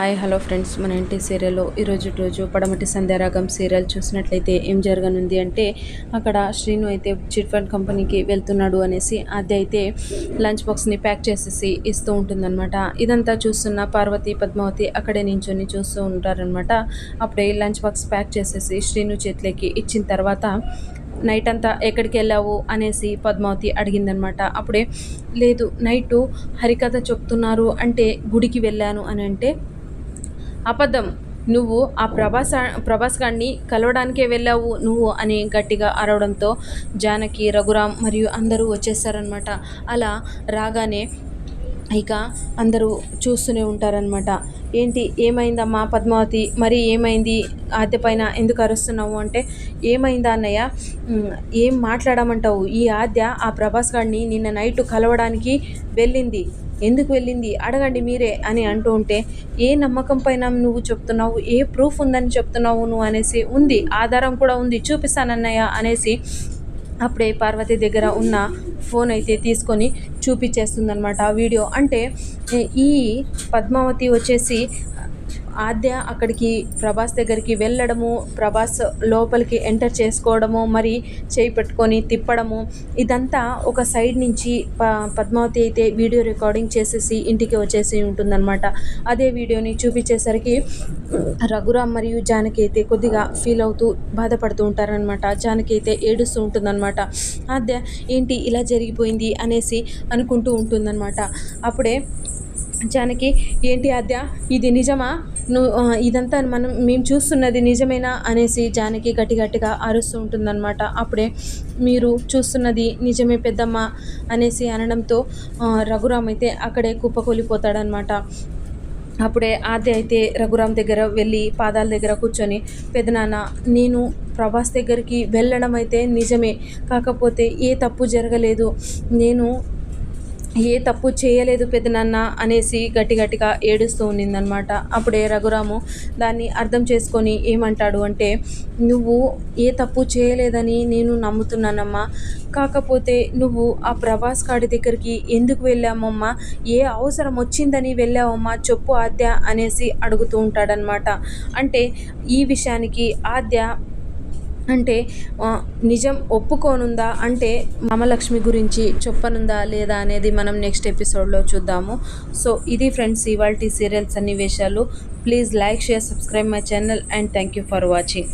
Hi hello friends. మన ఇంటి సీరియల్లో ఈరోజు రోజు పడమటి సంధ్యారాగం సీరియల్ చూసినట్లయితే ఏం జరగనుంది అంటే అక్కడ శ్రీను అయితే చిట్ ఫండ్ కంపెనీకి వెళ్తున్నాడు అనేసి అది అయితే లంచ్ బాక్స్ని ప్యాక్ చేసేసి ఇస్తూ ఉంటుందన్నమాట. ఇదంతా చూస్తున్న పార్వతి పద్మావతి అక్కడే నించొని చూస్తూ ఉంటారనమాట అప్పుడే లంచ్ బాక్స్ ప్యాక్ చేసేసి శ్రీను చేతిలోకి ఇచ్చిన తర్వాత నైట్ అంతా ఎక్కడికి వెళ్ళావు? అనేసి పద్మావతి అడిగిందనమాట అప్పుడే లేదు నైటు హరికథ చెప్తున్నారు అంటే గుడికి వెళ్ళాను అని అంటే అబద్ధం. నువ్వు ఆ ప్రభాస్ ప్రభాస్ గారిని కలవడానికే వెళ్ళావు నువ్వు అని గట్టిగా అరవడంతో జానకి రఘురామ్ మరియు అందరూ వచ్చేసారనమాట అలా రాగానే ఇక అందరూ చూస్తూనే ఉంటారనమాట ఏంటి ఏమైందమ్మా పద్మావతి? మరి ఏమైంది? ఆద్య పైన ఎందుకు అరుస్తున్నావు అంటే ఏమైందా అన్నయ్య? ఏం మాట్లాడమంటావు? ఈ ఆద్య ఆ ప్రభాస్ గారిని నిన్న నైట్ కలవడానికి వెళ్ళింది. ఎందుకు వెళ్ళింది? అడగండి మీరే అని అంటూ ఉంటే ఏ నమ్మకం పైన నువ్వు చెప్తున్నావు? ఏ ప్రూఫ్ ఉందని చెప్తున్నావు నువ్వు అనేసి ఉంది. ఆధారం కూడా ఉంది. చూపిస్తానన్నయ్య అనేసి అప్పుడే పార్వతి దగ్గర ఉన్న ఫోన్ అయితే తీసుకొని చూపించేస్తుందనమాట ఆ వీడియో. అంటే ఈ పద్మావతి వచ్చేసి ఆద్య అక్కడికి ప్రభాస్ దగ్గరికి వెళ్ళడము ప్రభాస్ లోపలికి ఎంటర్ చేసుకోవడము మరి చేయి పెట్టుకొని తిప్పడము ఇదంతా ఒక సైడ్ నుంచి ప పద్మావతి అయితే వీడియో రికార్డింగ్ చేసేసి ఇంటికి వచ్చేసి ఉంటుందన్నమాట. అదే వీడియోని చూపించేసరికి రఘురామ్ మరియు జానకి అయితే కొద్దిగా ఫీల్ అవుతూ బాధపడుతూ ఉంటారనమాట జానకి అయితే ఏడుస్తూ ఉంటుందన్నమాట. ఆద్య ఏంటి ఇలా జరిగిపోయింది? అనేసి అనుకుంటూ ఉంటుందన్నమాట. అప్పుడే జానకి ఏంటి ఆద్య ఇది నిజమా? నువ్వు ఇదంతా మనం మేము చూస్తున్నది నిజమేనా అనేసి జానకి గట్టి గట్టిగా అరుస్తూ ఉంటుందన్నమాట. అప్పుడే మీరు చూస్తున్నది నిజమే పెద్దమ్మ అనేసి అనడంతో రఘురామ్ అయితే అక్కడే కుప్పకూలిపోతాడనమాట అప్పుడే ఆద్య అయితే రఘురామ్ దగ్గర వెళ్ళి పాదాల దగ్గర కూర్చొని పెదనాన్న నేను ప్రభాస్ దగ్గరికి వెళ్ళడం అయితే నిజమే కాకపోతే ఏ తప్పు జరగలేదు. నేను ఏ తప్పు చేయలేదు పెద్దనాన్న అనేసి గట్టి గట్టిగా ఏడుస్తూ ఉన్నిందనమాట అప్పుడే రఘురాము దాన్ని అర్థం చేసుకొని ఏమంటాడు అంటే నువ్వు ఏ తప్పు చేయలేదని నేను నమ్ముతున్నానమ్మా. కాకపోతే నువ్వు ఆ ప్రభాస్ కాడి దగ్గరికి ఎందుకు వెళ్ళామమ్మా ఏ అవసరం వచ్చిందని వెళ్ళావమ్మా? చెప్పు ఆద్య అనేసి అడుగుతూ ఉంటాడనమాట అంటే ఈ విషయానికి ఆద్య అంటే నిజం ఒప్పుకోనుందా? అంటే మమలక్ష్మి గురించి చెప్పనుందా లేదా అనేది మనం నెక్స్ట్ ఎపిసోడ్లో చూద్దాము. సో ఇది ఫ్రెండ్స్ ఇవాళ సీరియల్ సన్నివేశాలు. Please like share subscribe my channel and thank you for watching.